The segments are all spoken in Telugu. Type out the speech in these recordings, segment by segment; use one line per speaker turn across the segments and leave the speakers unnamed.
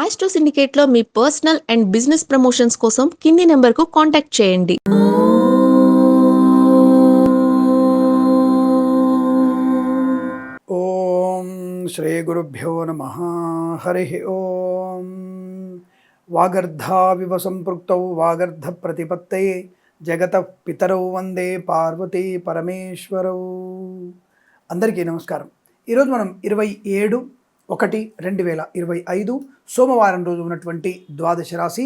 ఆస్ట్రో సిండికేట్లో మీ పర్సనల్ అండ్ బిజినెస్ ప్రమోషన్స్ కోసం కింది నెంబర్కు కాంటాక్ట్ చేయండి.
ఓం శ్రీ గురుభ్యో నమ. హరి ఓం. వాగర్ధావివ సంపృక్తౌ వాగర్ధ ప్రతిపత్తే జగత పితరౌ వందే పార్వతీ పరమేశ్వరౌ. అందరికీ నమస్కారం. ఈరోజు మనం ఇరవై ఏడు ఒకటి రెండు వేల ఇరవై ఐదు సోమవారం రోజు ఉన్నటువంటి ద్వాదశ రాశి.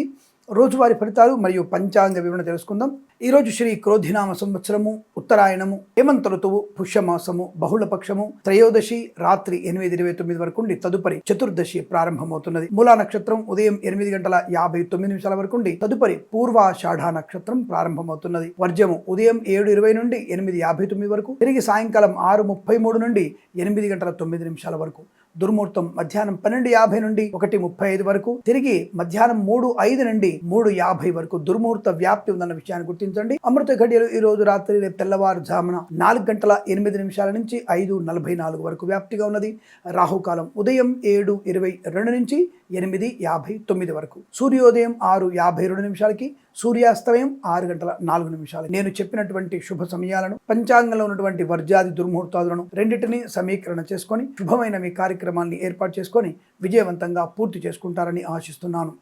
రోజువారి ఫలితాలు మరియు పంచాంగ వివరణ తెలుసుకుందాం. ఈరోజు శ్రీ క్రోధినామ సంవత్సరము ఉత్తరాయణము హేమంత ఋతువు పుష్యమాసము బహుళపక్షము త్రయోదశి రాత్రి ఎనిమిది ఇరవై తొమ్మిది వరకు తదుపరి చతుర్దశి ప్రారంభమవుతున్నది. మూలా నక్షత్రం ఉదయం ఎనిమిది గంటల యాభై తొమ్మిది నిమిషాల వరకు ఉండి తదుపరి పూర్వాషాఢ నక్షత్రం ప్రారంభమవుతున్నది. వర్జము ఉదయం ఏడు ఇరవై నుండి ఎనిమిది యాభై తొమ్మిది వరకు తిరిగి సాయంకాలం ఆరు ముప్పై మూడు నుండి ఎనిమిది గంటల తొమ్మిది నిమిషాల వరకు. దుర్ముహూర్తం మధ్యాహ్నం పన్నెండు యాభై నుండి ఒకటి ముప్పై ఐదు వరకు. తిరిగి మధ్యాహ్నం మూడు ఐదు నుండి మూడు యాభై వరకు దుర్ముహూర్త వ్యాప్తి ఉందన్న విషయాన్ని గుర్తించండి. అమృత ఘడియలు ఈ రోజు రాత్రి రేపు తెల్లవారుజామున నాలుగు గంటల ఎనిమిది నిమిషాల నుంచి ఐదు నలభై నాలుగు వరకు వ్యాప్తిగా ఉన్నది. రాహుకాలం ఉదయం ఏడు ఇరవై రెండు నుంచి ఎనిమిది యాభై తొమ్మిది వరకు. సూర్యోదయం ఆరు యాభై రెండు నిమిషాలకి సూర్యాస్తమయం ఆరు గంటల నాలుగు నిమిషాలు. నేను చెప్పినటువంటి శుభ సమయాలను పంచాంగంలో ఉన్నటువంటి వర్జాది దుర్ముహూర్తాలను రెండింటినీ సమీకరణ చేసుకొని శుభమైన మీ కార్యక్రమాన్ని ఏర్పాటు చేసుకొని విజయవంతంగా పూర్తి చేసుకుంటారని ఆశిస్తున్నాను.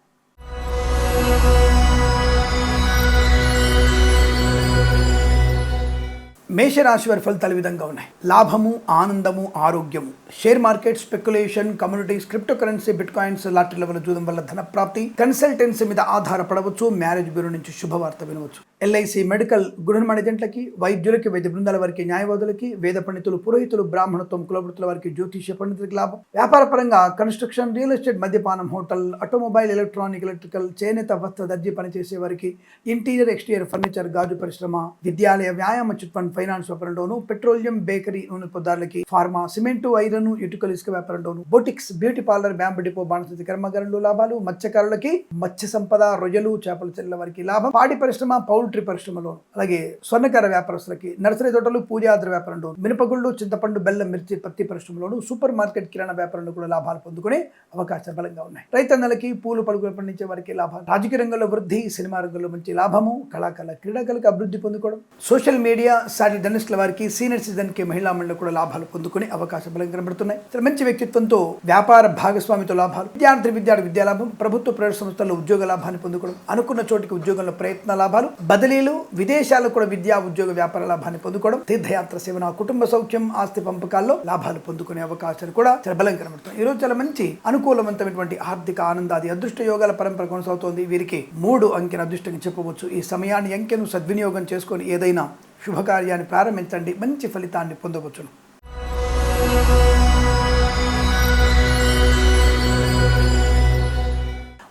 మేషరాశి వారి ఫలితాలు విధంగా ఉన్నాయి. లాభము ఆనందము ఆరోగ్యము. Share market speculation communities crypto currency bitcoins lottery level చూడడం వల్ల ధన ప్రాప్తి కన్సల్టెన్సీ మీద ఆధారపడవచ్చు మ్యారేజ్ బ్యూరో నుంచి శుభవార్త వినవచ్చు. ఎల్ఐసి మెడికల్ గృహ మేనేజెంట్లకి వైద్యులకి వైద్య బృందాల వారికి న్యాయవాదులకి వేద పండితులు పురోహితులు బ్రాహ్మణత్వం కులవృత్తుల వారికి జ్యోతిష్య పండితులకి లాభం. వ్యాపార పరంగా కన్స్ట్రక్షన్ రియల్ ఎస్టేట్ మద్యపానం హోటల్ ఆటోమొబైల్ ఎలక్ట్రానిక్ ఎలక్ట్రికల్ చేనేత వస్త్ర దర్జీ పనిచేసే వారికి ఇంటీరియర్ ఎక్స్టీరియర్ ఫర్నిచర్ గాజు పరిశ్రమ విద్యాలయ వ్యాయామ చిట్ ఫండ్ ఫైనాన్స్ వ్యాపారంలోను పెట్రోలియం బేకరీ నూనె పదార్థాలకి ఫార్మా సిమెంటు ఐరన్ ఇటుకల ఇసుక వ్యాపారంలోను boutiques beauty parlour bamboo depot బాణసతి కర్మగారంలో లాభాలు మత్స్యకారులకి మత్స్య సంపద రొయ్యలు చేపల చెల్ల వారికి లాభం పాడి పరిశ్రమ పౌల్ట్రీ పరిశ్రమలో అలాగే స్వర్ణకార వ్యాపారస్తులకి నర్సరీ తోటలు పూజాద్ర వ్యాపారంలో మినపగుళ్ళు చింతపండు బెల్లం మిర్చి పత్తి పరిశ్రమలోను సూపర్ మార్కెట్ కిరాణా వ్యాపారంలో కూడా లాభాలు పొందుకునే అవకాశాలు బలంగా ఉన్నాయి. రైతన్నలకి పూలు పలుకులు పండించే వారికి లాభాలు రాజకీయ రంగంలో వృద్ధి సినిమా రంగంలో మంచి లాభము కళాకళ క్రీడాకళకి అభివృద్ధి పొందుకోవడం. సోషల్ మీడియా సాటి జర్నలిస్టుల వారికి సీనియర్ సిటిజన్కి మహిళా మండలి కూడా లాభాలు పొందుకునే అవకాశం బలంగా కనబడుతున్నాయి. చాలా మంచి వ్యక్తిత్వంతో వ్యాపార భాగస్వామితో లాభాలు విద్యార్థి విద్యార్థి విద్యా లాభం ప్రభుత్వ ప్రైవేట్ సంస్థల్లో ఉద్యోగ లాభాన్ని పొందుకోవడం అనుకున్న చోటికి ఉద్యోగంలో ప్రయత్న లాభాలు బదిలీలు విదేశాలకు కూడా విద్యా ఉద్యోగ వ్యాపార లాభాన్ని పొందుకోవడం తీర్థయాత్ర సేవన కుటుంబ సౌఖ్యం ఆస్తి పంపకాల్లో లాభాలు పొందుకునే అవకాశాలు కూడా చాలా బలంగా కనబడుతున్నాయి. ఈ చాలా మంచి అనుకూలవంతమైనటువంటి ఆర్థిక ఆనందాది అదృష్ట యోగాల పరంపర కొనసాగుతోంది. వీరికి మూడు అంకెన అదృష్టంగా చెప్పవచ్చు. ఈ సమయాన్ని అంకెను సద్వినియోగం చేసుకొని ఏదైనా శుభకార్యాన్ని ప్రారంభించండి. మంచి ఫలితాన్ని పొందవచ్చును.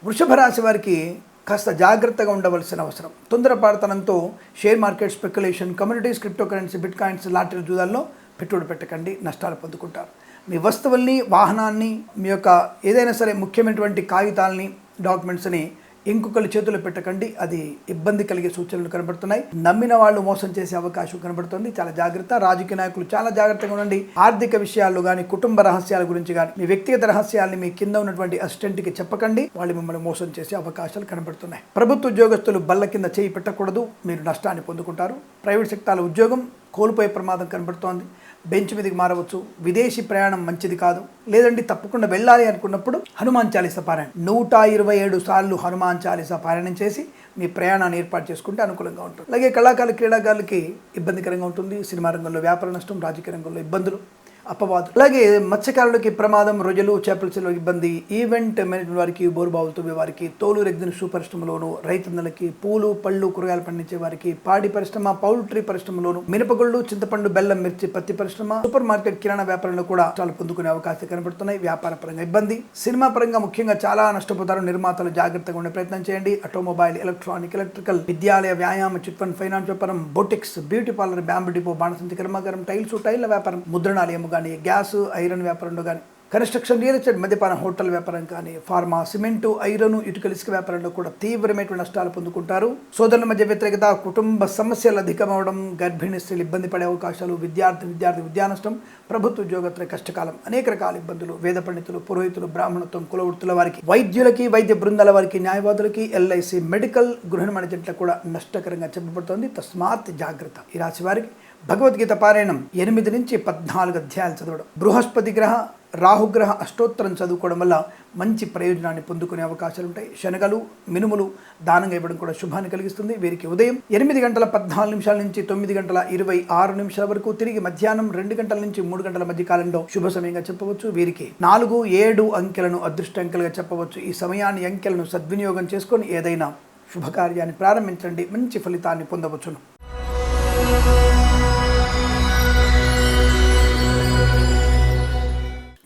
వృషభ రాశి వారికి కాస్త జాగ్రత్తగా ఉండవలసిన అవసరం. తొందరపడతనంతో share market speculation communities crypto currency bitcoins lottery జూదాల్లో పెట్టుబడి పెట్టకండి. నష్టాలు పొందుకుంటారు. మీ వస్తువుల్ని వాహనాన్ని మీ యొక్క ఏదైనా సరే ముఖ్యమైనటువంటి కాగితాలని డాక్యుమెంట్స్ని ఇంకొకరి చేతులు పెట్టకండి. అది ఇబ్బంది కలిగే సూచనలు కనబడుతున్నాయి. నమ్మిన వాళ్ళు మోసం చేసే అవకాశం కనబడుతుంది. చాలా జాగ్రత్త. రాజకీయ నాయకులు చాలా జాగ్రత్తగా ఉండండి. ఆర్థిక విషయాల్లో కానీ కుటుంబ రహస్యాల గురించి కానీ మీ వ్యక్తిగత రహస్యాల్ని మీ కింద ఉన్నటువంటి అసిస్టెంట్కి చెప్పకండి. వాళ్ళు మిమ్మల్ని మోసం చేసే అవకాశాలు కనబడుతున్నాయి. ప్రభుత్వ ఉద్యోగస్తులు బల్ల కింద చేయి పెట్టకూడదు. మీరు నష్టాన్ని పొందుకుంటారు. ప్రైవేట్ సెక్టార్ల ఉద్యోగం కోల్పోయే ప్రమాదం కనబడుతోంది. బెంచ్ మీదకి మారవచ్చు. విదేశీ ప్రయాణం మంచిది కాదు. లేదండి తప్పకుండా వెళ్ళాలి అనుకున్నప్పుడు హనుమాన్ చాలీస పారాయణ. నూట ఇరవై ఏడు సార్లు హనుమాన్ చాలీసా పారాయణం చేసి మీ ప్రయాణాన్ని ఏర్పాటు చేసుకుంటే అనుకూలంగా ఉంటుంది. అలాగే కళాకారులు క్రీడాకారులకి ఇబ్బందికరంగా ఉంటుంది. సినిమా రంగంలో వ్యాపార నష్టం రాజకీయ రంగంలో ఇబ్బందులు. అపవాదు. అలాగే మత్స్యకారులకి ప్రమాదం రొయ్యలు చేపల చెరువు ఇబ్బంది ఈవెంట్ మేనేజ్మెంట్ వారికి బోరుబావులతో వారికి తోలు రెగ్జిన్ షూ పరిశ్రమలోను రైతన్నలకి పూలు పళ్ళు కూరగాయలు పండించే వారికి పాడి పరిశ్రమ పౌల్ట్రీ పరిశ్రమలోను మినపగుళ్ళు చింతపండు బెల్లం మిర్చి పత్తి పరిశ్రమ సూపర్ మార్కెట్ కిరాణా వ్యాపారంలో కూడా చాలా పొందుకునే అవకాశం కనబడుతున్నాయి. వ్యాపార పరంగా ఇబ్బంది. సినిమా పరంగా ముఖ్యంగా చాలా నష్టపోతారు. నిర్మాతలు జాగ్రత్తగా ఉండే ప్రయత్నం చేయండి. ఆటోమొబైల్ ఎలక్ట్రానిక్ ఎలక్ట్రికల్ విద్యాలయ వ్యాయామ చిట్ ఫండ్ ఫైనాన్స్ వ్యాపారం boutiques beauty parlour bamboo depot బాణసంచి కర్మాగారం టైల్స్ టైల్ వ్యాపారం ముద్రణాలయం కానీ గ్యాస్ ఐరన్ వ్యాపారంలో కానీ కన్స్ట్రక్షన్ రియల్ ఎస్టేట్ మద్యపాన హోటల్ వ్యాపారం కానీ ఫార్మా సిమెంటు ఐరన్ ఇటుకల ఇసుక వ్యాపారంలో కూడా తీవ్రమైన నష్టాలు పొందుకుంటారు. సోదరుల మధ్య వ్యతిరేకత కుటుంబ సమస్యలు అధికమవడం గర్భిణీ స్త్రీలు ఇబ్బంది పడే అవకాశాలు విద్యార్థి విద్యార్థి విద్యా నష్టం ప్రభుత్వ ఉద్యోగత్ర కష్టకాలం అనేక రకాల ఇబ్బందులు వేద పండితులు పురోహితులు బ్రాహ్మణత్వం కులవృత్తుల వారికి వైద్యులకి వైద్య బృందాల వారికి న్యాయవాదులకి ఎల్ఐసి మెడికల్ గృహ మేనేజెంట్లకు కూడా నష్టకరంగా చెప్పబడుతోంది. తస్మాత్ జాగ్రత్త. ఈ రాశి వారికి భగవద్గీత పారాయణం ఎనిమిది నుంచి పద్నాలుగు అధ్యాయాలు చదవడం. బృహస్పతి గ్రహ రాహుగ్రహ అష్టోత్తరం చదువుకోవడం వల్ల మంచి ప్రయోజనాన్ని పొందుకునే అవకాశాలు ఉంటాయి. శనగలు మినుములు దానంగా ఇవ్వడం కూడా శుభాన్ని కలిగిస్తుంది. వీరికి ఉదయం ఎనిమిది గంటల పద్నాలుగు నిమిషాల నుంచి తొమ్మిది గంటల ఇరవై ఆరు నిమిషాల వరకు తిరిగి మధ్యాహ్నం రెండు గంటల నుంచి మూడు గంటల మధ్య కాలంలో శుభ సమయంగా చెప్పవచ్చు. వీరికి నాలుగు ఏడు అంకెలను అదృష్ట అంకెలుగా చెప్పవచ్చు. ఈ సమయాన్ని అంకెలను సద్వినియోగం చేసుకొని ఏదైనా శుభకార్యాన్ని ప్రారంభించండి. మంచి ఫలితాన్ని పొందవచ్చును.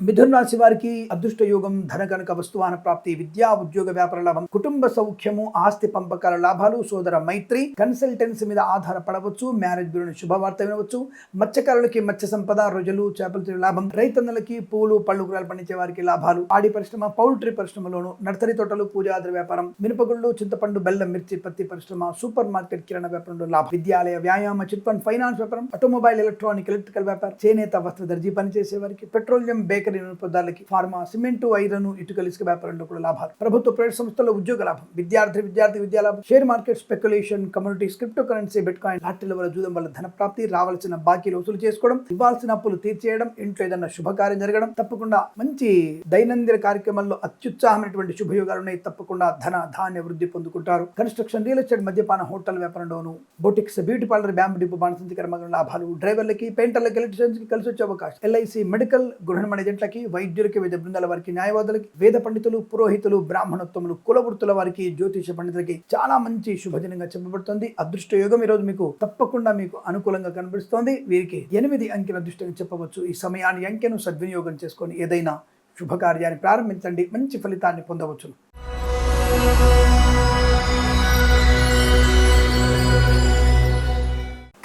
మిథున్ రాశి వారికి అదృష్ట యోగం ధన కనుక వస్తువాన ప్రాప్తి విద్యా ఉద్యోగ వ్యాపార లాభం కుటుంబ సౌఖ్యము ఆస్తి పంపకాల లాభాలు సోదర మైత్రి కన్సల్టెన్సీ మీద ఆధారపడవచ్చు మ్యారేజ్ గురించి శుభవార్త వినవచ్చు మత్స్యకారులకి మత్స్య సంపద రొజలు చేపల లాభం రైతన్నలకి పూలు పళ్ళు కూరలు పండించే వారికి లాభాలు ఆడి పరిశ్రమ పౌల్ట్రీ పరిశ్రమలోను నర్సరీ తోటలు పూజాద్ర వ్యాపారం మినపగుళ్ళు చింతపండు బెల్లం మిర్చి పత్తి పరిశ్రమ సూపర్ మార్కెట్ కిరణ వ్యాపారంలో లాభం విద్యాలయ వ్యాయామ చిట్ ఫండ్ ఫైనాన్స్ వ్యాపారం ఆటోమొబైల్ ఎలక్ట్రానిక్ ఎలక్ట్రికల్ వ్యాపారం చేనేత వస్త్ర దర్జీ పనిచేసే వారికి పెట్రోలియం బేకరీ పదార్థాలకి ఫార్మా సిమెంటు ఐరన్ ఇటుకలు ఇసుక వ్యాపారంలో కూడా లాభాలు. ప్రభుత్వ ప్రైవేట్ సంస్థల్లో ఉద్యోగ లాభం విద్యార్థి విద్యార్థి విద్యా లాభం share market speculation communities crypto currency bitcoin లాటరీల వల్ల జూదం వల్ల ధన ప్రాప్తి రావాల్సిన బాకీలు వసూలు చేసుకోవడం ఇవ్వాల్సిన అప్పులు తీర్చేయడం ఇంట్లో ఏదైనా శుభకార్యం జరగడం తప్పకుండా మంచి దైనందిన కార్యక్రమాల్లో అత్యుత్సాహమైనటువంటి శుభయోగాలు ఉన్నాయి తప్పకుండా ధన ధాన్య వృద్ధి పొందుకుంటారు. కన్స్ట్రక్షన్ రియల్ ఎస్టేట్ మద్యపాన hotel వ్యాపారంలోను boutiques beauty parlour bamboo depot బాణసంచి లాభాలు డ్రైవర్లకి పెయింటర్లకి ఎలక్ట్రీషియన్స్కి కలిసి వచ్చే అవకాశం ఎల్ఐసి మెడికల్ గృహ మేనేజెంట్లకి వైద్యులకి వేద బృందాల వారికి న్యాయవాదులకి వేద పండితులు పురోహితులు బ్రాహ్మణోత్తములు కులవృత్తుల వారికి జ్యోతిష పండితులకి చాలా మంచి శుభదినంగా చెప్పబడుతుంది. అదృష్ట యోగం ఈ రోజు మీకు తప్పకుండా మీకు అనుకూలంగా కనిపిస్తోంది వీరికి ఎనిమిది అంకెల అదృష్టంగా చెప్పవచ్చు. ఈ సమయాన్ని అంకెను సద్వినియోగం చేసుకొని ఏదైనా శుభకార్యాన్ని ప్రారంభించండి. మంచి ఫలితాన్ని పొందవచ్చును.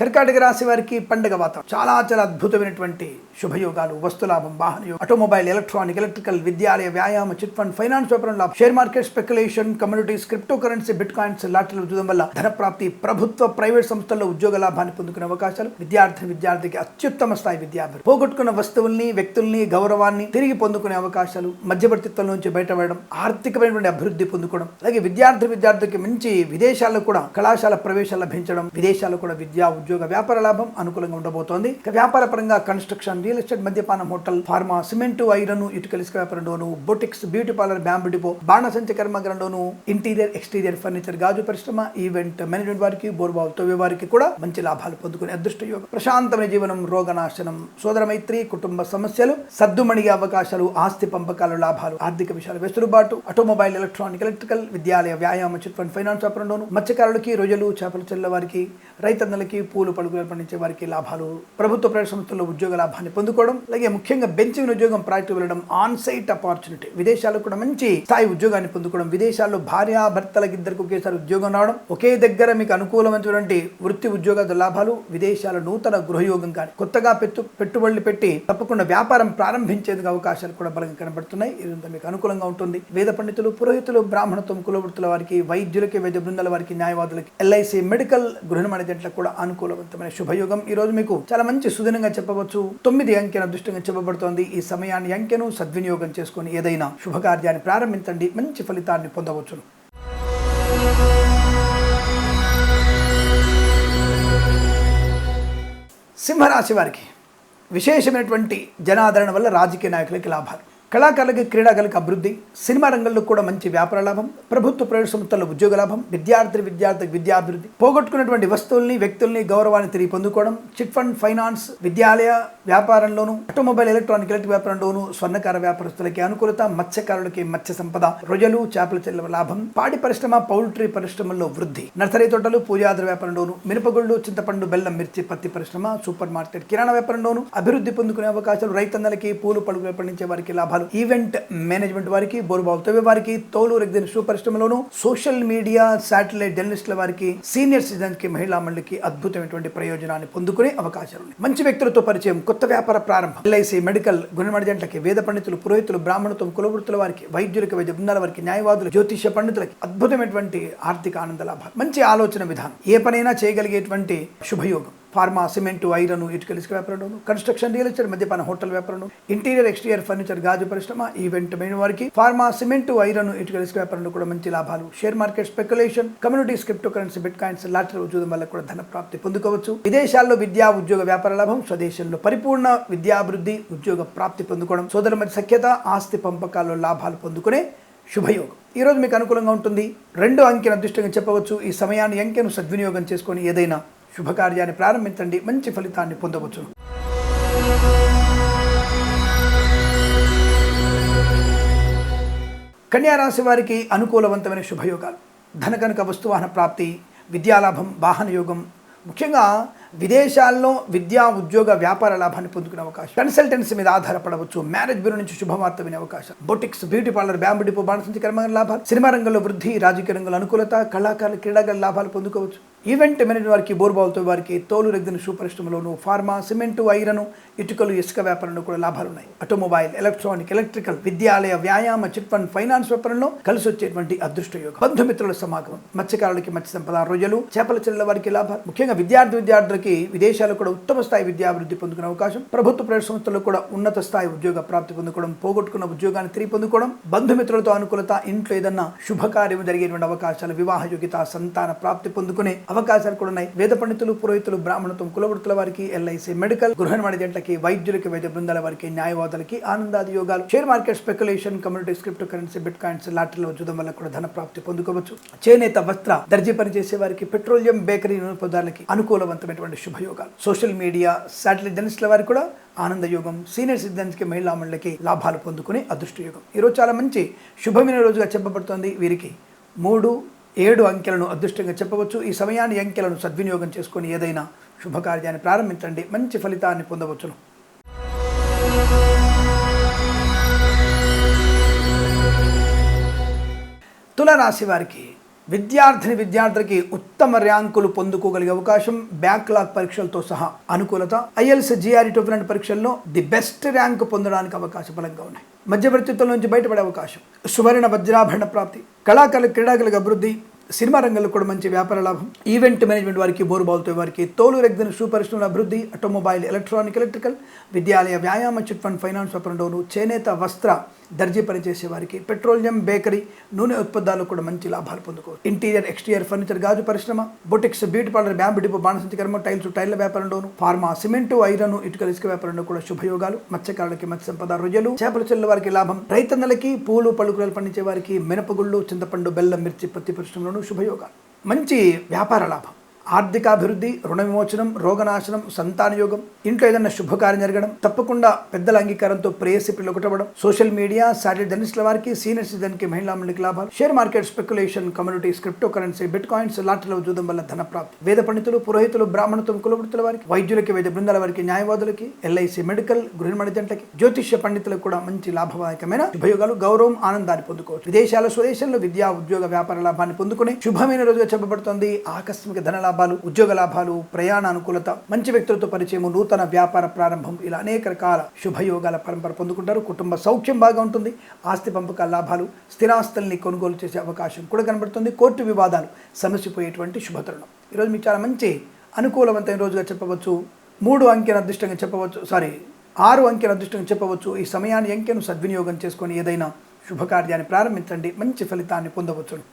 కర్కాటక రాశి వారికి పండుగ వాతావరణం. చాలా చాలా అద్భుతమైనటువంటి శుభయోగాలు వస్తులాభం వాహన యోగం ఆటోమొబైల్ ఎలక్ట్రానిక్ ఎలక్ట్రికల్ విద్యాలయ వ్యాయామ చిట్ ఫండ్ ఫైనాన్స్ వ్యాపారం లాభం. Share market speculation communities crypto currency bitcoins లాటరీలు చూడడం వల్ల ధన ప్రాప్తి ప్రభుత్వ ప్రైవేట్ సంస్థల్లో ఉద్యోగ లాభాన్ని పొందుకునే అవకాశాలు. విద్యార్థి విద్యార్థికి అత్యుత్తమ స్థాయి విద్యార్థులు. పోగొట్టుకున్న వస్తువుల్ని వ్యక్తుల్ని గౌరవాన్ని తిరిగి పొందుకునే అవకాశాలు. మధ్యవర్తిత్వం నుంచి బయటపడడం ఆర్థికమైనటువంటి అభివృద్ధి పొందుకోవడం అలాగే విద్యార్థి విద్యార్థికి మంచి విదేశాల్లో కూడా కళాశాల ప్రవేశాలు లభించడం విదేశాల్లో కూడా విద్యా ఉద్యోగ వ్యాపార లాభం అనుకూలంగా ఉండబోతోంది. ఇక వ్యాపార పరంగా కన్స్ట్రక్షన్ రియల్ ఎస్టేట్ మద్యపానం హోటల్ ఫార్మా సిమెంట్ ఐరన్ ఇటుకల ఇసుక వ్యాపారంలోను boutiques beauty parlour bamboo depot బాణసంచ కర్మగరంలోను ఇంటీరియర్ ఎక్స్టీరియర్ ఫర్నిచర్ గాజు పరిశ్రమ ఈవెంట్ మేనేజ్మెంట్ వారికి బోర్బావు తవ్వే వారికి కూడా మంచి లాభాలు పొందుకునే అదృష్ట యోగం. ప్రశాంతమైన జీవనం రోగనాశనం సోదర మైత్రి కుటుంబ సమస్యలు సద్దుమణిగే అవకాశాలు ఆస్తి పంపకాలు లాభాలు ఆర్థిక విషయాలు వెసులుబాటు ఆటోమొబైల్ ఎలక్ట్రానిక్ ఎలక్ట్రికల్ విద్యాలయ వ్యాయామ చిట్ ఫండ్ ఫైనాన్స్ వ్యాపారంలోను మత్స్యకారులకి రొయ్యలు చేపల చెల్ల వారికి రైతన్నలకి పూలు పడుగులు పండించే వారికి లాభాలు ప్రభుత్వ ప్రైవేట్ సంస్థల్లో ఉద్యోగ లాభాన్ని పొందుకోవడం అలాగే ముఖ్యంగా బెంచింగ్ ఉద్యోగం ప్రాజెక్టు వెళ్ళడం ఆన్ సైట్ ఆపర్చునిటీ విదేశాల్లో కూడా మంచి స్థాయి ఉద్యోగాన్ని పొందుకోవడం విదేశాల్లో భార్య భర్తలకు ఇద్దరికి ఒకేసారి ఉద్యోగం రావడం ఒకే దగ్గర మీకు అనుకూలమైనటువంటి వృత్తి ఉద్యోగాల లాభాలు విదేశాల నూతన గృహయోగం కానీ కొత్తగా పెట్టు పెట్టుబడులు పెట్టి తప్పకుండా వ్యాపారం ప్రారంభించేందుకు అవకాశాలు కూడా బలంగా కనబడుతున్నాయి. ఇదంతా మీకు అనుకూలంగా ఉంటుంది. వేద పండితులు పురోహితులు బ్రాహ్మణత్వం కులవృత్తుల వారికి వైద్యులకి వైద్య బృందాల వారికి న్యాయవాదులకి ఎల్ఐసి మెడికల్ గృహ మేనేజెంట్లకు కూడా అనుకూలం అనుకూలవంతమైన శుభయోగం. ఈ రోజు మీకు చాలా మంచి సుదినంగా చెప్పవచ్చు. తొమ్మిది అంకెన అదృష్టంగా చెప్పబడుతోంది. ఈ సమయాన్ని అంకెను సద్వినియోగం చేసుకొని ఏదైనా శుభకార్యాన్ని ప్రారంభించండి. మంచి ఫలితాన్ని పొందవచ్చును. సింహరాశి వారికి విశేషమైనటువంటి జనాదరణ వల్ల రాజకీయ నాయకులకి లాభాలు. కళాకారులకి క్రీడాకారులకు అభివృద్ధి సినిమా రంగంలో కూడా మంచి వ్యాపార లాభం ప్రభుత్వ ప్రైవేట్ సంస్థల్లో ఉద్యోగ లాభం విద్యార్థి విద్యార్థికి విద్యాభివృద్ధి పోగొట్టుకున్నటువంటి వస్తువుల్ని వ్యక్తుల్ని గౌరవాన్ని తిరిగి పొందుకోవడం చిట్ ఫండ్ ఫైనాన్స్ విద్యాలయ వ్యాపారంలోను ఆటోమొబైల్ ఎలక్ట్రానిక్ ఎలక్ట్రిక్ వ్యాపారంలోను స్వర్ణకార వ్యాపారస్తులకి అనుకూలత మత్స్యకారులకి మత్స్య సంపద రొయ్యలు చేపల చెల్లెల లాభం పాడి పరిశ్రమ పౌల్ట్రీ పరిశ్రమల్లో వృద్ధి నర్సరీ తోటలు పూజాద్ర వ్యాపారంలోను మినపగుళ్ళు చింతపండు బెల్లం మిర్చి పత్తి పరిశ్రమ సూపర్ మార్కెట్ కిరాణా వ్యాపారంలోను అభివృద్ధి పొందుకునే అవకాశాలు రైతన్నలకి పూలు పడుగు పండించే వారికి లాభాలు లాభాలు ఈవెంట్ మేనేజ్మెంట్ వారికి బోరుబాబు తవ్వే వారికి తోలు రెగ్దిన షూ పరిశ్రమలోను సోషల్ మీడియా శాటిలైట్ జర్నలిస్టుల వారికి సీనియర్ సిటిజన్స్కి మహిళా మండలికి అద్భుతమైనటువంటి ప్రయోజనాన్ని పొందుకునే అవకాశాలు ఉన్నాయి. మంచి వ్యక్తులతో పరిచయం కొత్త వ్యాపార ప్రారంభం. ఎల్ఐసి మెడికల్ గుణమణిజంటలకి వేద పండితులు పురోహితులు బ్రాహ్మణత్వం కులవృత్తుల వారికి వైద్యులకి వైద్య బృందాల వారికి న్యాయవాదులు జ్యోతిష పండితులకి అద్భుతమైనటువంటి ఆర్థిక ఆనంద లాభాలు. మంచి ఆలోచన విధానం. ఏ పనైనా చేయగలిగేటువంటి శుభయోగం. ఫార్మా సిమెంట్ ఐరన్ ఇటుకల ఇసుక వ్యాపారం కన్స్ట్రక్షన్ రియల్ ఎస్టేట్ మద్యపాన హోటల్ వ్యాపారం ఇంటీరియర్ ఎక్స్టీరియర్ ఫర్నిచర్ గాజు పరిశ్రమ ఈవెంట్ మెయిన్ వారికి ఫార్మా సిమెంట్ ఐరన్ ఇటుకల ఇసుక వ్యాపారంలో కూడా మంచి లాభాలు. Share market speculation communities crypto currency bitcoins lottery ఉద్యోగం వల్ల కూడా ధన ప్రాప్తి పొందుకోవచ్చు. విదేశాల్లో విద్యా ఉద్యోగ వ్యాపార లాభం స్వదేశంలో పరిపూర్ణ విద్యాభివృద్ధి ఉద్యోగ ప్రాప్తి పొందుకోవడం సోదరుల మధ్య సఖ్యత ఆస్తి పంపకాల్లో లాభాలు పొందుకునే శుభయోగం. ఈ రోజు మీకు అనుకూలంగా ఉంటుంది. రెండు అంకెను అదృష్టంగా చెప్పవచ్చు. ఈ సమయాన్ని అంకెను సద్వినియోగం చేసుకొని ఏదైనా శుభకార్యాన్ని ప్రారంభించండి మంచి ఫలితాన్ని పొందవచ్చు. కన్యారాశి వారికి అనుకూలవంతమైన శుభయోగాలు. ధన కనుక వస్తువాహన ప్రాప్తి విద్యాలాభం వాహన యోగం ముఖ్యంగా విదేశాల్లో విద్యా ఉద్యోగ వ్యాపార లాభాన్ని పొందుకునే అవకాశం. కన్సల్టెన్సీ మీద ఆధారపడవచ్చు మ్యారేజ్ బ్యూరో నుంచి శుభవార్త వినే అవకాశం. Boutiques beauty parlour bamboo depot బాణసంచి కర్మ లాభాలు సినిమా రంగంలో వృద్ధి రాజకీయ రంగంలో అనుకూలత కళాకారులు క్రీడాగల లాభాలు పొందుకోవచ్చు. ఈవెంట్ మేనేజర్ వారికి బోర్బావులతో వారికి తోలు రెగ్గిన షూ పరిశ్రమలోను ఫార్మా సిమెంటు ఐరను ఇటుకలు ఇసుక వ్యాపారంలో కూడా లాభాలు ఉన్నాయి ఆటోమొబైల్ ఎలక్ట్రానిక్ ఎలక్ట్రికల్ విద్యాలయ వ్యాయామ చిట్ ఫండ్ ఫైనాన్స్ వ్యాపారంలో కలిసి వచ్చేటువంటి అదృష్ట యోగం. బంధుమిత్రుల సమాగమం మత్స్యకారులకి మత్స్య సంపద రొయ్యలు చేపల చెల్లెల వారికి లాభాలు. ముఖ్యంగా విద్యార్థి విద్యార్థులకి విదేశాల్లో కూడా ఉత్తమ స్థాయి విద్యాభివృద్ధి పొందుకునే అవకాశం. ప్రభుత్వ ప్రైవేట్ సంస్థల్లో కూడా ఉన్నత స్థాయి ఉద్యోగ ప్రాప్తి పొందుకోవడం పోగొట్టుకున్న ఉద్యోగాన్ని తిరిగి పొందుకోవడం బంధుమిత్రులతో అనుకూలత ఇంట్లో ఏదన్నా శుభకార్యం జరిగేటువంటి అవకాశాలు వివాహ యోగ్యత సంతాన ప్రాప్తి పొందుకునే అవకాశాలు కూడా ఉన్నాయి. వేద పండితులు పురోహితులు బ్రాహ్మణత్వం కులవృత్తుల వారికి ఎల్ఐసి మెడికల్ గృహనిర్మాణ జంటలకి వైద్యులకి వైద్య బృందాల వారికి న్యాయవాదులకి ఆనందాది యోగాలు. Share market speculation community cryptocurrency bitcoins లాటరీలో చూడడం వల్ల కూడా ధన ప్రాప్తి పొందుకోవచ్చు. చేనేత వస్త్ర దర్జీ పనిచేసే వారికి పెట్రోలియం బేకరీ నూనెపదాలకి అనుకూలవంతమైనటువంటి శుభయోగాలు. సోషల్ మీడియా శాటిలైట్ జర్నలిస్టుల వారికి కూడా ఆనంద యోగం. సీనియర్ సిటిజన్స్కి మహిళా మండలికి లాభాలు పొందుకునే అదృష్ట యోగం. ఈరోజు చాలా మంచి శుభమైన రోజుగా చెప్పబడుతోంది వీరికి మూడు ఏడు అంకెలను అదృష్టంగా చెప్పవచ్చు. ఈ సమయాన్ని అంకెలను సద్వినియోగం చేసుకొని ఏదైనా శుభకార్యాన్ని ప్రారంభించండి. మంచి ఫలితాన్ని పొందవచ్చును. తులరాశి వారికి విద్యార్థిని విద్యార్థులకి ఉత్తమ ర్యాంకులు పొందుకోగలిగే అవకాశం బ్యాక్లాగ్ పరీక్షలతో సహా అనుకూలత. ఐఎల్స్ జిఆర్ఈ టోఫిలాంటి పరీక్షల్లో ది బెస్ట్ ర్యాంక్ పొందడానికి అవకాశం బలంగా ఉన్నాయి. మధ్యవర్తిత్వం నుంచి బయటపడే అవకాశం. సువర్ణ వజ్రాభరణ ప్రాప్తి. కళాకారుల క్రీడాకులకు అభివృద్ధి. సినిమా రంగంలో కూడా మంచి వ్యాపార లాభం. ఈవెంట్ మేనేజ్మెంట్ వారికి బోరుబావులతో వారికి తోలు రెగ్దిన షూ పరిశ్రమల అభివృద్ధి ఆటోమొబైల్ ఎలక్ట్రానిక్ ఎలక్ట్రికల్ విద్యాలయ వ్యాయామ చిట్ ఫండ్ ఫైనాన్స్ వ్యాపారంలోను చేనేత వస్త్ర దర్జీ పనిచేసే వారికి పెట్రోలియం బేకరీ నూనె ఉత్పత్తులు కూడా మంచి లాభాలు పొందుకోవచ్చు. ఇంటీరియర్ ఎక్స్టీరియర్ ఫర్నిచర్ గాజు పరిశ్రమ boutiques beauty parlour bamboo depot బాణసంచి కర్మ టైల్స్ టైర్ల వ్యాపారంలోను ఫార్మా సిమెంట్ ఐరన్ ఇటుక ఇసుక వ్యాపారంలో కూడా శుభయోగాలు. మత్స్యకారులకి మత్స్య సంపద రొయ్యలు చేపల చెల్లెల వారికి లాభం. రైతన్నలకి పూలు పలుకురలు పండించే వారికి మినపగుళ్ళు చింతపండు బెల్లం మిర్చి పత్తి పరిశ్రమలోను శుభయోగాలు. మంచి వ్యాపార లాభం. ఆర్థికాభివృద్ధి రుణ విమోచనం రోగనాశనం సంతానయోగం ఇంట్లో ఏదైనా శుభకార్యం జరగడం తప్పకుండా పెద్దల అంగీకారంతో ప్రేయసి పిల్లొకటవడం సోషల్ మీడియా శాటిలైట్ జర్నలిస్టుల వారికి సీనియర్ సిటిజన్కి మహిళా మండలికి లాభాలు. Share market speculation communities cryptocurrency bitcoins లాటరీలో చూడడం వల్ల ధన ప్రాప్తి. వేద పండితులు పురోహితులు బ్రాహ్మణత్వం కులవృత్తుల వారికి వైద్యులకి వైద్య బృందాల వారికి న్యాయవాదులకి ఎల్ఐసి మెడికల్ గృహనిర్మాణ జంటలకి జ్యోతిష్య పండితులకు కూడా మంచి లాభదాయకమైన శుభయోగాలు గౌరవం ఆనందాన్ని పొందుకోవచ్చు. విదేశాల స్వదేశంలో విద్యా ఉద్యోగ వ్యాపార లాభాన్ని పొందుకుని శుభమైన రోజుగా చెప్పబడుతోంది ఆకస్మిక ధన లాభాలు ఉద్యోగ లాభాలు ప్రయాణ అనుకూలత మంచి వ్యక్తులతో పరిచయం నూతన వ్యాపార ప్రారంభం ఇలా అనేక రకాల శుభయోగాల పరంపర పొందుకుంటారు. కుటుంబ సౌఖ్యం బాగా ఉంటుంది. ఆస్తి పంపకాల లాభాలు స్థిరాస్తుల్ని కొనుగోలు చేసే అవకాశం కూడా కనబడుతుంది. కోర్టు వివాదాలు సమసిపోయేటువంటి శుభతరుణం. ఈరోజు మీకు చాలా మంచి అనుకూలవంతమైన రోజుగా చెప్పవచ్చు. మూడు అంకెల అదృష్టంగా చెప్పవచ్చు. సారీ ఆరు అంకెల అదృష్టంగా చెప్పవచ్చు. ఈ సమయాన్ని అంకెను సద్వినియోగం చేసుకొని ఏదైనా శుభకార్యాన్ని ప్రారంభించండి. మంచి ఫలితాన్ని పొందవచ్చును.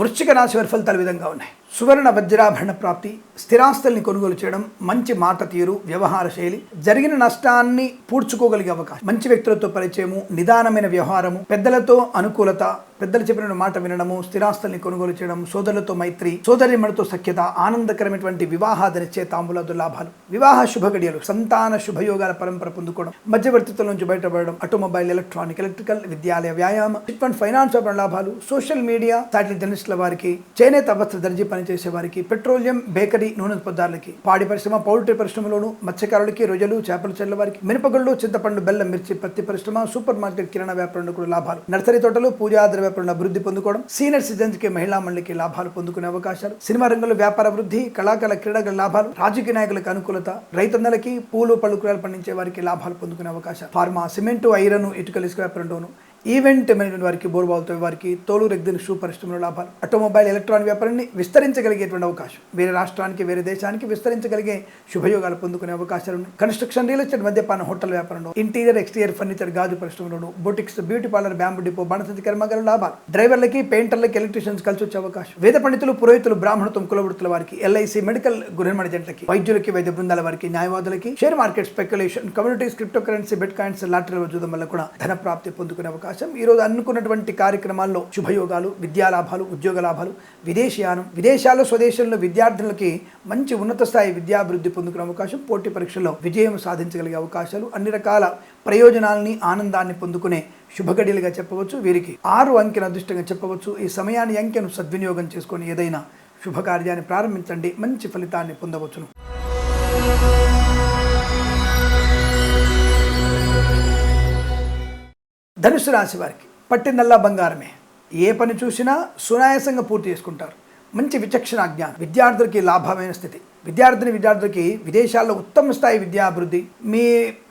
వృశ్చిక రాశి వారి ఫలితాలు ఈ విధంగా ఉన్నాయి. సువర్ణ వజ్రాభరణ ప్రాప్తి స్థిరాస్తుల్ని కొనుగోలు చేయడం మంచి మాట తీరు వ్యవహార శైలి జరిగిన నష్టాన్ని పూడ్చుకోగలిగే అవకాశం. మంచి వ్యక్తులతో పరిచయము నిదానమైన వ్యవహారము పెద్దలతో అనుకూలత పెద్దలు చెప్పిన మాట వినడము స్థిరాస్తుల్ని కొనుగోలు చేయడం సోదరులతో మైత్రి సోదరిమణితో సఖ్యత ఆనందకరమైనటువంటి వివాహాద నిశ్చయితాంబుల లాభాలు. వివాహ శుభగడియలు సంతాన శుభయోగాల పరంపర పొందుకోవడం మధ్యవర్తిత్వం నుంచి బయటపడడం ఆటోమొబైల్ ఎలక్ట్రానిక్ ఎలక్ట్రికల్ విద్యాలయ వ్యాయామ చిట్ ఫైనాన్స్ వ్యాపార లాభాలు సోషల్ మీడియా శాటిలైట్ జర్నలిస్టుల వారికి చేనేత వస్త్ర దర్జీ పని పనిచేసే చేసేవారికి పెట్రోలియం బేకరీ నూనె పదార్థాలకి పాడి పరిశ్రమ పౌల్ట్రీ పరిశ్రమలోను మత్స్యకారులకి రొయ్యలు చేపలు చెల్ల వారికి మినపగుళ్ళు చింతపండు బెల్లం మిర్చి పత్తి పరిశ్రమ సూపర్ మార్కెట్ కిరాణా వ్యాపారంలో కూడా లాభాలు. నర్సరీ తోటలు పూజాద్ర వ్యాపారంలో అభివృద్ధి పొందుకోవడం సీనియర్ సిటిజన్స్కి మహిళా మండలికి లాభాలు పొందుకునే అవకాశాలు. సినిమా రంగంలో వ్యాపార వృద్ధి కళాకాల క్రీడల లాభాలు రాజకీయ నాయకులకు అనుకూలత రైతన్నలకి పూలు పళ్ళు కూరలు పండించే వారికి లాభాలు పొందుకునే అవకాశాలు. ఫార్మా సిమెంటు ఐరన్ ఇటుకలు ఇసుక వ్యాపారంలోను ఈవెంట్ మేనేజ్మెంట్ వారికి బోర్బాల్తో వారికి తోలు రెగ్దిన షూ పరిశ్రమలో లాభాలు. ఆటోమొబైల్ ఎలక్ట్రానిక్ వ్యాపారాన్ని విస్తరించగలిగేటువంటి అవకాశం. వేరే రాష్ట్రానికి వేరే దేశానికి విస్తరించగలిగే శుభయోగాలు పొందుకునే అవకాశాలు ఉన్నాయి. కన్స్ట్రక్షన్ రియల్ ఎస్టేట్ మద్యపాన హోటల్ వ్యాపారంలో ఇంటీరియర్ ఎక్స్టీరియర్ ఫర్నిచర్ గాజు పరిశ్రమలోను boutiques beauty parlour bamboo depot బణసతి కర్మాగారం లాభాలు. డ్రైవర్లకి పెయింటర్లకి ఎలక్ట్రీషియన్స్ కలిసి వచ్చే అవకాశం. వేద పండితులు పురోహితులు బ్రాహ్మణత్వం కులవృత్తుల వారికి ఎల్ఐసి మెడికల్ గృహనిర్మాణ జంటలకి వైద్యులకి వైద్య బృందాల వారికి న్యాయవాదులకి share market speculation communities cryptocurrency bitcoins లాటరీల చూడడం వల్ల కూడా ధన ప్రాప్తి పొందుకునే అవకాశం ఈ రోజు అనుకున్నటువంటి కార్యక్రమాల్లో శుభయోగాలు విద్యాలాభాలు ఉద్యోగ లాభాలు విదేశీయానం విదేశాల్లో స్వదేశంలో విద్యార్థులకి మంచి ఉన్నత స్థాయి విద్యాభివృద్ధి పొందుకునే అవకాశం. పోటీ పరీక్షల్లో విజయం సాధించగలిగే అవకాశాలు అన్ని రకాల ప్రయోజనాల్ని ఆనందాన్ని పొందుకునే శుభగడిలుగా చెప్పవచ్చు. వీరికి ఆరు అంకెను అదృష్టంగా చెప్పవచ్చు. ఈ సమయాన్ని అంకెను సద్వినియోగం చేసుకొని ఏదైనా శుభకార్యాన్ని ప్రారంభించండి. మంచి ఫలితాన్ని పొందవచ్చును. ధనుసు రాశి వారికి పట్టిందల్లా బంగారమే. ఏ పని చూసినా సునాయాసంగా పూర్తి చేసుకుంటారు. మంచి విచక్షణ జ్ఞానం. విద్యార్థులకి లాభమైన స్థితి. విద్యార్థిని విద్యార్థులకి విదేశాల్లో ఉత్తమ స్థాయి విద్యాభివృద్ధి మీ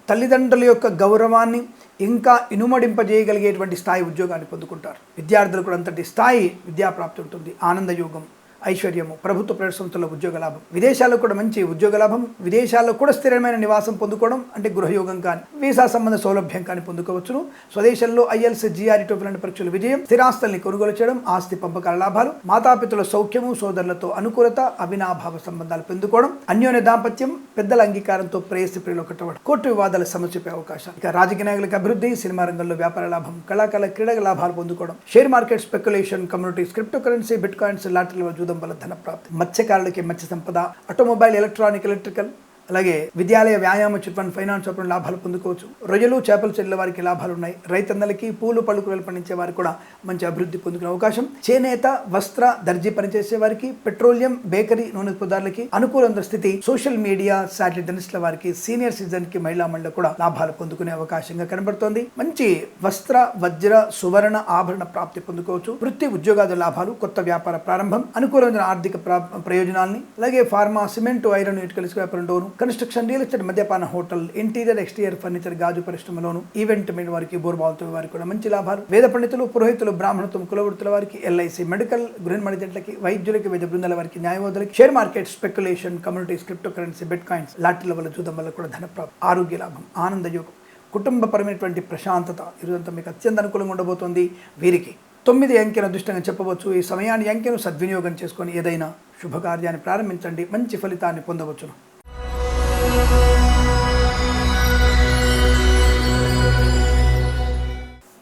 తల్లిదండ్రుల యొక్క గౌరవాన్ని ఇంకా ఇనుమడింపజేయగలిగేటువంటి స్థాయి ఉద్యోగాన్ని పొందుకుంటారు. విద్యార్థులకు కూడా అంతటి స్థాయి విద్యాప్రాప్తి ఉంటుంది. ఆనందయోగం ఐశ్వర్యము ప్రభుత్వ ప్రైవేట్ సంస్థల ఉద్యోగ లాభం. విదేశాల్లో కూడా మంచి ఉద్యోగ లాభం. విదేశాల్లో కూడా స్థిరమైన నివాసం పొందుకోవడం అంటే గృహయోగం కానీ వీసా సంబంధ సౌలభ్యం కానీ పొందుకోవచ్చును. స్వదేశంలో ఐఎల్స్ జిఆర్ఈ టోఫీ లాంటి పరీక్షలు విజయం. స్థిరాస్తుల్ని కొనుగోలు చేయడం ఆస్తి పంపకాల లాభాలు. మాతాపితుల సౌఖ్యము సోదరులతో అనుకూలత అవినాభావ సంబంధాలు పొందుకోవడం. అన్యోన్య దాంపత్యం పెద్దల అంగీకారంతో ప్రేయసి ప్రియులు కట్టవడం. కోర్టు వివాదాల సమస్యపై అవకాశం ఇక రాజకీయ నాయకులకు అభివృద్ధి సినిమా రంగంలో వ్యాపార లాభం కళాకాల క్రీడల లాభాలు పొందుకోవడం. Share market speculation communities cryptocurrency bitcoins లాటరీల జూదం వల్ల ధన ప్రాప్తి మత్స్యకారులకి Matsya Sampada automobile electronic electrical. అలాగే విద్యాలయ వ్యాయామ చిట్ ఫండ్ ఫైనాన్స్ చొప్పున లాభాలు పొందుకోవచ్చు. రొయ్యలు చేపలు చెల్లెల వారికి లాభాలు ఉన్నాయి రైతన్నలకి పూలు పళ్ళు కూరలు పండించే వారికి కూడా మంచి అభివృద్ధి పొందుకునే అవకాశం. చేనేత వస్త్ర దర్జీ పనిచేసే వారికి పెట్రోలియం బేకరీ నూనె పదార్థాలకి అనుకూల స్థితి. సోషల్ మీడియా శాటిలైట్ జర్నలిస్టుల వారికి సీనియర్ సిటిజన్కి మహిళా మండలి కూడా లాభాలు పొందుకునే అవకాశంగా కనబడుతోంది. మంచి వస్త్ర వజ్ర సువర్ణ ఆభరణ ప్రాప్తి పొందుకోవచ్చు. వృత్తి ఉద్యోగాల లాభాలు కొత్త వ్యాపార ప్రారంభం అనుకూలమైన ఆర్థిక ప్రా- ప్రయోజనాల్ని అలాగే ఫార్మా సిమెంట్ ఐరన్ ఇటు కలిసి వ్యాపారం డోను కన్స్ట్రక్షన్ రియల్ ఎస్టేట్ మద్యపాన హోటల్ ఇంటీరియర్ ఎక్స్టీరియర్ ఫర్నిచర్ గాజు పరిశ్రమలోను ఈవెంట్ మీద వారికి బోర్బాల్తో వారికి కూడా మంచి లాభాలు. వేద పండితులు పురోహితులు బ్రాహ్మణత్వం కులవృత్తుల వారికి ఎల్ఐసి మెడికల్ గృహ జంటలకి వైద్యులకి వైద్య బృందాల వారికి న్యాయవాదులకి share market speculation communities cryptocurrency bitcoins లాటరీల వల్ల చూడడం వల్ల కూడా ధన ప్రాప్తి ఆరోగ్య లాభం ఆనంద యోగం కుటుంబపరమైనటువంటి ప్రశాంతత ఈరోజంతా మీకు అత్యంత అనుకూలంగా ఉండబోతోంది. వీరికి తొమ్మిది అంకెను అదృష్టంగా చెప్పవచ్చు. ఈ సమయాన్ని అంకెను సద్వినియోగం చేసుకొని ఏదైనా శుభకార్యాన్ని ప్రారంభించండి. మంచి ఫలితాన్ని పొందవచ్చును.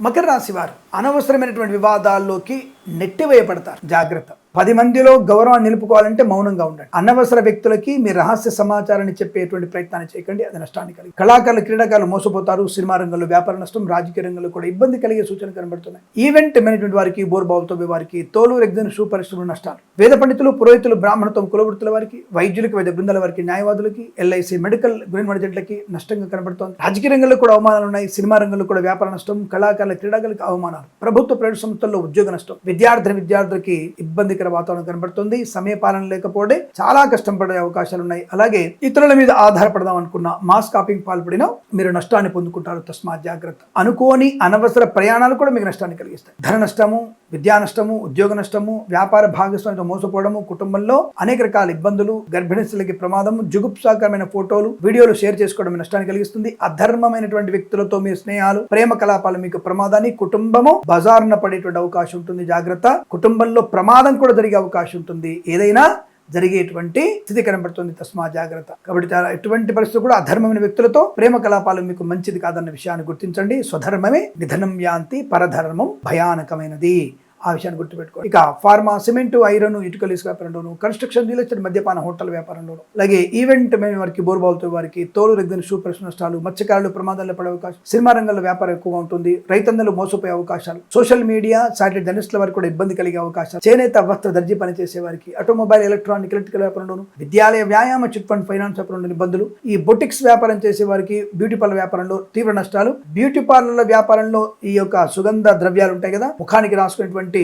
మకర రాశి వారు అనవసరమైనటువంటి వివాదాల్లోకి నెట్టివేయబడతారు. జాగ్రత్త. పది మందిలో గౌరవాన్ని నిలుపుకోవాలంటే మౌనంగా ఉండండి. అనవసర వ్యక్తులకి మీ రహస్య సమాచారాన్ని చెప్పేటువంటి ప్రయత్నాన్ని చేయకండి. అది నష్టాన్ని కలిగి కళాకారులు క్రీడాకారులు మోసపోతారు. సినిమా రంగంలో వ్యాపార నష్టం రాజకీయ రంగంలో కూడా ఇబ్బంది కలిగే సూచనలు కనబడుతున్నాయి. ఈవెంట్ మేనేజ్మెంట్ వారికి బోర్బావుతో వారికి తోలు రెగ్జన్ షూ పరిశ్రమ నష్టాలు. వేద పండితులు పురోహితులు బ్రాహ్మణత్వం కులవృత్తుల వారికి వైద్యులకి వైద్య బృందాల వారికి న్యాయవాదులకి ఎల్ఐసి మెడికల్ గ్రీన్ జట్లకి నష్టంగా కనబడుతోంది. రాజకీయ రంగంలో కూడా అవమానాలు ఉన్నాయి. సినిమా రంగంలో కూడా వ్యాపార నష్టం కళాకారుల క్రీడాకారులకు అవమానాలు. ప్రభుత్వ ప్రైవేట్ సంస్థల్లో ఉద్యోగ నష్టం. విద్యార్థి విద్యార్థులకి ఇబ్బంది ఇబ్బందికర వాతావరణం కనబడుతుంది. సమయపాలన లేకపోతే చాలా కష్టం పడే అవకాశాలు ఉన్నాయి అలాగే ఇతరుల మీద ఆధారపడదాం అనుకున్న మాస్ కాపింగ్ పాల్పడిన మీరు నష్టాన్ని పొందుకుంటారు. తస్మాత్ జాగ్రత్త. అనుకోని అనవసర ప్రయాణాలు కూడా మీకు నష్టాన్ని కలిగిస్తాయి. ధర నష్టము విద్యా నష్టము ఉద్యోగ నష్టము వ్యాపార భాగస్వామితో మోసపోవడము కుటుంబంలో అనేక రకాల ఇబ్బందులు గర్భిణిస్తులకి ప్రమాదము జుగుప్సాకరమైన ఫోటోలు వీడియోలు షేర్ చేసుకోవడం నష్టాన్ని కలిగిస్తుంది. అధర్మమైనటువంటి వ్యక్తులతో మీ స్నేహాలు ప్రేమ కలాపాలు మీకు ప్రమాదాన్ని కుటుంబము బజారున పడేటువంటి అవకాశం ఉంటుంది. జాగ్రత్త. కుటుంబంలో ప్రమాదం కూడా జరిగే అవకాశం ఉంటుంది. ఏదైనా జరిగేటువంటి స్థితి కనబడుతుంది. తస్మా జాగ్రత్త. కాబట్టి చాలా ఎటువంటి పరిస్థితులు కూడా అధర్మమైన వ్యక్తులతో ప్రేమ కలాపాలు మీకు మంచిది కాదన్న విషయాన్ని గుర్తించండి. స్వధర్మమే నిధనం యాంతి పరధర్మం భయానకమైనది. ఆ విషయాన్ని గుర్తుపెట్టుకోండి. ఇక ఫార్మా సిమెంట్ ఐరన్ ఇటుకలు ఇసుక వ్యాపారంలోను కన్స్ట్రక్షన్ రియల్ ఎస్టేట్ మద్యపాన హోటల్ వ్యాపారంలోను అలాగే ఈవెంట్ మేము వారికి బోర్బావులతో వారికి తోలు రెగ్గిన షూ ప్రశ్న నష్టాలు మత్స్యకారులు ప్రమాదాల్లో పడే అవకాశం సినిమా రంగంలో వ్యాపారం ఎక్కువగా ఉంటుంది రైతందరూ మోసపోయే అవకాశాలు సోషల్ మీడియా సాటిలైట్ జర్నలిస్టుల వారికి కూడా ఇబ్బంది కలిగే అవకాశాలు చేనేత వస్త్ర దర్జీ పనిచేసే వారికి ఆటోమొబైల్ ఎలక్ట్రానిక్ ఎలక్ట్రికల్ వ్యాపారంలోను విద్యాలయ వ్యాయామ చిట్ ఫండ్ ఫైనాన్స్ వ్యాపారంలో ఇబ్బందులు ఈ బొటిక్స్ వ్యాపారం చేసే వారికి బ్యూటీ పార్లర్ వ్యాపారంలో తీవ్ర నష్టాలు బ్యూటీ పార్లర్ల వ్యాపారంలో ఈ యొక్క సుగంధ ద్రవ్యాలు ఉంటాయి కదా ముఖానికి రాసుకునేటువంటి ఆ,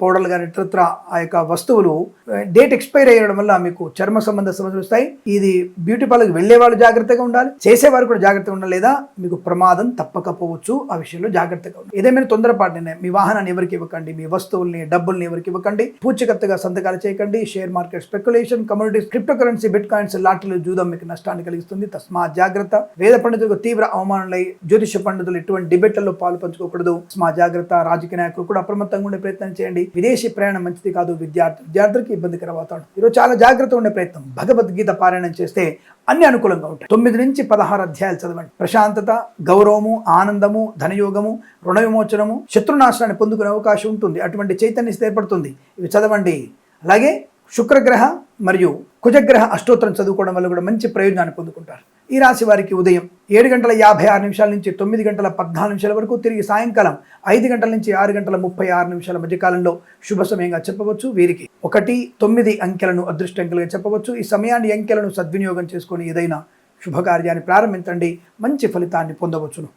పౌడర్లు కానీ ఇతరత్ర ఆ యొక్క వస్తువులు డేట్ ఎక్స్పైర్ అయ్యడం వల్ల మీకు చర్మ సంబంధ సమస్యలు వస్తాయి. ఇది బ్యూటీ పార్లర్కి వెళ్ళే వాళ్ళు జాగ్రత్తగా ఉండాలి. చేసేవారు కూడా జాగ్రత్తగా ఉండాలి. లేదా మీకు ప్రమాదం తప్పకపోవచ్చు ఆ విషయంలో జాగ్రత్తగా ఉండాలి. ఏదేమైనా తొందరపాటు నిర్ణయం. మీ వాహనాన్ని ఎవరికి ఇవ్వకండి మీ వస్తువుల్ని డబ్బుల్ని ఎవరికి ఇవ్వకండి పూచికత్తుగా సంతకాలు చేయకండి share market speculation communities cryptocurrency bitcoins లాటరీలు జూదం మీకు నష్టాన్ని కలిగిస్తుంది. తస్మా జాగ్రత్త. వేద పండితులకు తీవ్ర అవమానాలై జ్యోతిష పండితులు ఎటువంటి డిబేట్లలో పాలు పంచుకోకూడదు. తస్మా జాగ్రత్త. రాజకీయ నాయకులు కూడా అప్రమత్తంగా ఉండే ప్రయత్నం చేయండి. విదేశీ ప్రయాణం మంచిది కాదు. విద్యార్థి విద్యార్థులకి ఇబ్బందికర వాతావరణం ఈరోజు చాలా జాగ్రత్త ఉండే ప్రయత్నం. భగవద్గీత పారాయణం చేస్తే అన్ని అనుకూలంగా ఉంటాయి. తొమ్మిది నుంచి పదహారు అధ్యాయాలు చదవండి. ప్రశాంతత గౌరవము ఆనందము ధనయోగము రుణ విమోచనము శత్రునాశనాన్ని పొందుకునే అవకాశం ఉంటుంది. అటువంటి చైతన్యం ఏర్పడుతుంది. ఇవి చదవండి. అలాగే శుక్రగ్రహ మరియు కుజగ్రహ అష్టోత్తరం చదువుకోవడం వల్ల కూడా మంచి ప్రయోజనాన్ని పొందుకుంటారు. ఈ రాశి వారికి ఉదయం ఏడు గంటల యాభై ఆరు నిమిషాల నుంచి తొమ్మిది గంటల పద్నాలుగు నిమిషాల వరకు తిరిగి సాయంకాలం ఐదు గంటల నుంచి ఆరు గంటల ముప్పై ఆరు నిమిషాల మధ్యకాలంలో శుభ సమయంగా చెప్పవచ్చు. వీరికి ఒకటి తొమ్మిది అంకెలను అదృష్టంకెలుగా చెప్పవచ్చు. ఈ సమయాన్ని అంకెలను సద్వినియోగం చేసుకొని ఏదైనా శుభకార్యాన్ని ప్రారంభించండి. మంచి ఫలితాన్ని పొందవచ్చును.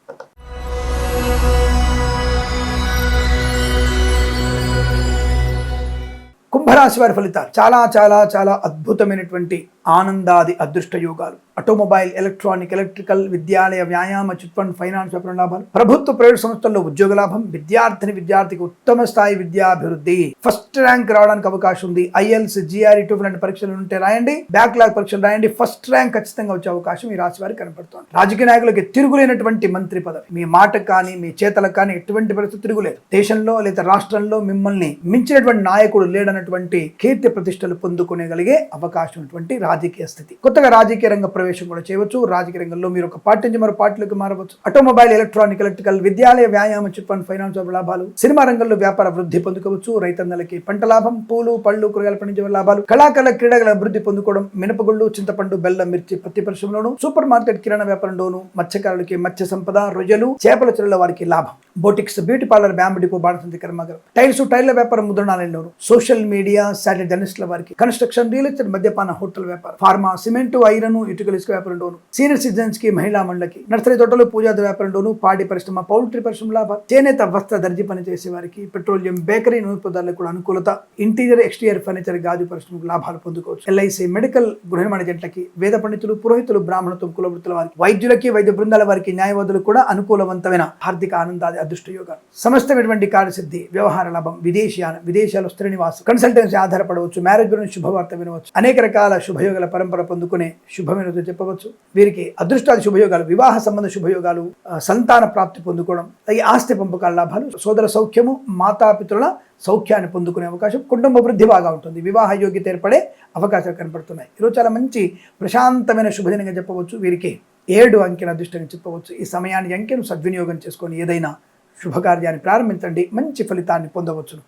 కుంభరాశి వారి ఫలితాలు చాలా చాలా చాలా అద్భుతమైనటువంటి ఆనందాది అదృష్ట యోగాలు ఆటోమొబైల్ ఎలక్ట్రానిక్ ఎలక్ట్రికల్ విద్యాలయ వ్యాయామ చిట్ ఫండ్ ఫైనాన్స్ వ్యాపార లాభాలు. ప్రభుత్వ ప్రైవేట్ సంస్థల్లో ఉద్యోగ లాభం విద్యార్థిని విద్యార్థికి ఉత్తమ స్థాయి విద్యాభివృద్ధి. ఫస్ట్ ర్యాంక్ రావడానికి అవకాశం ఉంది. ఐఎల్స్ జిఆర్ఈ టూ లాంటి పరీక్షలు ఉంటే రాయండి. బ్యాక్లాగ్ పరీక్షలు రాయండి. ఫస్ట్ ర్యాంక్ ఖచ్చితంగా వచ్చే అవకాశం ఈ రాశి వారికి కనపడుతోంది. రాజకీయ నాయకులకి తిరుగులేనటువంటి మంత్రి పదవి. మీ మాట కానీ మీ చేతలకు కానీ ఎటువంటి పరిస్థితి తిరుగులేదు. దేశంలో లేదా రాష్ట్రంలో మిమ్మల్ని మించినటువంటి నాయకుడు లేడన్నటువంటి కీర్తి ప్రతిష్టలు పొందుకునేగలిగే అవకాశం ఉన్నటువంటి రాజకీయ స్థితి. కొత్తగా రాజకీయ రంగ ప్రవేశం కూడా చేయవచ్చు. రాజకీయ రంగంలో మీరు ఒక పార్టీ నుంచి మరో పార్టీలకు మారవచ్చు. ఆటోమొబైల్ ఎలక్ట్రానిక్ ఎలక్ట్రికల్ విద్యాలయ వ్యాయామ చిట్ ఫండ్ ఫైనాన్స్ లాభాలు. సినిమా రంగంలో వ్యాపార వృద్ధి పొందుకోవచ్చు. రైతన్నలకి పంట లాభం పూలు పళ్ళు కూరగాయలు పండించే లాభాలు. కళాకారుల క్రీడల అభివృద్ధి పొందుకోవడం మినపగుళ్ళు చింతపండు బెల్లం మిర్చి పత్తి పరిశ్రమలోను సూపర్ మార్కెట్ కిరాణా వ్యాపారంలోను మత్స్యకారులకి మత్స్య సంపద రొయ్యలు చేపల చెరువుల వారికి లాభం. Boutiques beauty parlour bamboo depot బాణసంతి కర్మాగారం. టైల్స్ టైర్ల వ్యాపారం ముద్రణాలయంలోను సోషల్ మీడియా శాటిలైట్ జర్నలిస్టుల వారికి. కన్స్ట్రక్షన్ రియల్ ఎస్టేట్ మద్యపాన హోటల్ వ్యాపారం. ఫార్మా సిమెంట్ ఐరన్ ఇటుకలు ఇసుక వ్యాపారంలోను సీనియర్ సిటిజన్స్కి మహిళా మండలకి నర్సరీ తోటలు పూజా వ్యాపారంలోను పాడి పరిశ్రమ పౌల్ట్రీ పరిశ్రమ లాభం చేనేత వస్త్ర దర్జీ పని చేసే వారికి పెట్రోలియం బేకరీ నూనె పదార్థాలకు కూడా అనుకూలత ఇంటీరియర్ ఎక్స్టీరియర్ ఫర్నిచర్ గాజు పరిశ్రమకు లాభాలు పొందుకోవచ్చు. ఎల్ఐసి మెడికల్ గృహ మేనేజెంట్లకి వేద పండితులు పురోహితులు బ్రాహ్మణత్వం కులవృత్తుల వారికి వైద్యులకి వైద్య బృందాల వారికి న్యాయవాదులు కూడా అనుకూలవంతమైన ఆర్థిక ఆనందాది అదృష్ట యోగాలు. సమస్తమైనటువంటి కార్యసిద్ధి వ్యవహార లాభం విదేశీయాన విదేశాలు స్థిర నివాసం కన్సల్టెన్సీ ఆధారపడవచ్చు మ్యారేజ్ గురించి శుభవార్త వినవచ్చు అనేక రకాల శుభయోగాల పరంపర పొందుకునే శుభమైన చెప్పవచ్చు. వీరికి అదృష్టాది శుభయోగాలు వివాహ సంబంధ శుభయోగాలు సంతాన ప్రాప్తి పొందుకోవడం అలాగే ఆస్తి పంపకాల లాభాలు సోదర సౌఖ్యము మాతాపితృల సౌఖ్యాన్ని పొందుకునే అవకాశం కుటుంబ వృద్ధి బాగా ఉంటుంది. వివాహ యోగ్యత ఏర్పడే అవకాశాలు కనపడుతున్నాయి. ఈరోజు చాలా మంచి ప్రశాంతమైన శుభదినంగా చెప్పవచ్చు. వీరికి ఏడు అంకెల అదృష్టంగా చెప్పవచ్చు. ఈ సమయాన్ని అంకెను సద్వినియోగం చేసుకొని ఏదైనా శుభకార్యాన్ని ప్రారంభించండి. మంచి ఫలితాన్ని పొందవచ్చును.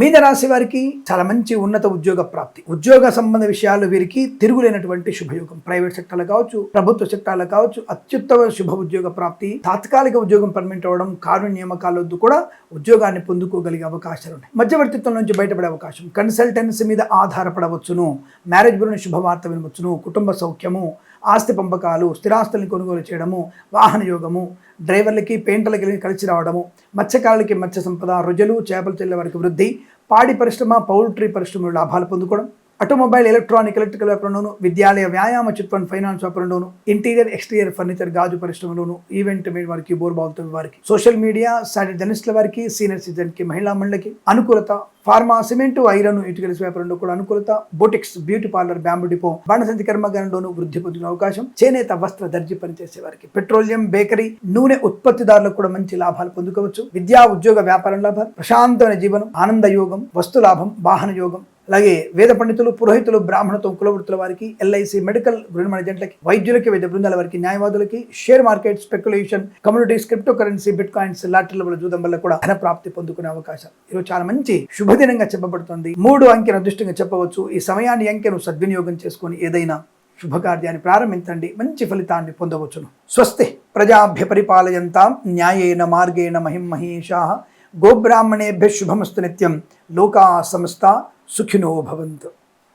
మీన రాశి వారికి చాలా మంచి ఉన్నత ఉద్యోగ ప్రాప్తి. ఉద్యోగ సంబంధ విషయాలు వీరికి తిరుగులేనటువంటి శుభయోగం. ప్రైవేట్ సెక్టర్లు కావచ్చు ప్రభుత్వ సెక్టార్లు కావచ్చు అత్యుత్తమ శుభ ఉద్యోగ ప్రాప్తి. తాత్కాలిక ఉద్యోగం పర్మిట్ అవ్వడం కారు నియామకాలొద్దు కూడా ఉద్యోగాన్ని పొందుకోగలిగే అవకాశాలు ఉన్నాయి. మధ్యవర్తిత్వం నుంచి బయటపడే అవకాశం. కన్సల్టెన్సీ మీద ఆధారపడవచ్చును. మ్యారేజ్ గురించి శుభవార్త వినవచ్చును. కుటుంబ సౌఖ్యము ఆస్తి పంపకాలు స్థిరాస్తుల్ని కొనుగోలు చేయడము వాహన యోగము డ్రైవర్లకి పెయింటర్లకి కలిసి రావడము మత్స్యకారులకి మత్స్య సంపద రుజలు చేపలు చెల్లె వారికి వృద్ధి పాడి పరిశ్రమ పౌల్ట్రీ పరిశ్రమలో లాభాలు పొందుకోవడం ఆటోమొబైల్ ఎలక్ట్రానిక్ ఎలక్ట్రికల్ వ్యాపారంలోను విద్యాలయ వ్యాయామ చిట్ ఫండ్ ఫైనాన్స్ వ్యాపారంలోను ఇంటీరియర్ ఎక్స్టీరియర్ ఫర్నిచర్ గాజు పరిశ్రమలోను ఈవెంట్ మీద వారికి బోర్బావులతో వారికి సోషల్ మీడియా సాటి జర్నలిస్టుల వారికి సీనియర్ సిటిజన్కి మహిళా మండలికి అనుకూలత ఫార్మా సిమెంట్ ఐరన్ ఇటుకల వ్యాపారంలో కూడా అనుకూలత boutiques beauty parlour bamboo depot బాణసంతి కర్మాగారంలోను వృద్ధి పొందిన అవకాశం చేనేత వస్త్ర దర్జీ పనిచేసే వారికి పెట్రోలియం బేకరీ నూనె ఉత్పత్తిదారులకు కూడా మంచి లాభాలు పొందుకోవచ్చు. విద్యా ఉద్యోగ వ్యాపారం లాభాలు ప్రశాంతమైన జీవనం ఆనంద యోగం వస్తు లాభం వాహన యోగం అలాగే వేద పండితులు పురోహితులు బ్రాహ్మణతో కులవృత్తుల వారికి ఎల్ఐసి మెడికల్ రుణ ఏజెంట్లకి వైద్యులకి వైద్య బృందాల వారికి న్యాయవాదులకి share market speculation communities cryptocurrency bitcoins లాటరీల వల్ల జూదం వల్ల కూడా ధన ప్రాప్తి పొందుకునే అవకాశం. ఈరోజు చాలా మంచి శుభదినంగా చెప్పబడుతుంది. మూడు అంకెను అదృష్టంగా చెప్పవచ్చు. ఈ సమయాన్ని అంకెను సద్వినియోగం చేసుకొని ఏదైనా శుభకార్యాన్ని ప్రారంభించండి. మంచి ఫలితాన్ని పొందవచ్చును. స్వస్తి ప్రజాభ్య పరిపాలయంతాం న్యాయేన మార్గేణ మహిం మహేషా గోబ్రాహ్మణేభ్య శుభమస్తు నిత్యం లోకా సంస్థ सुखिनो भवन्तु।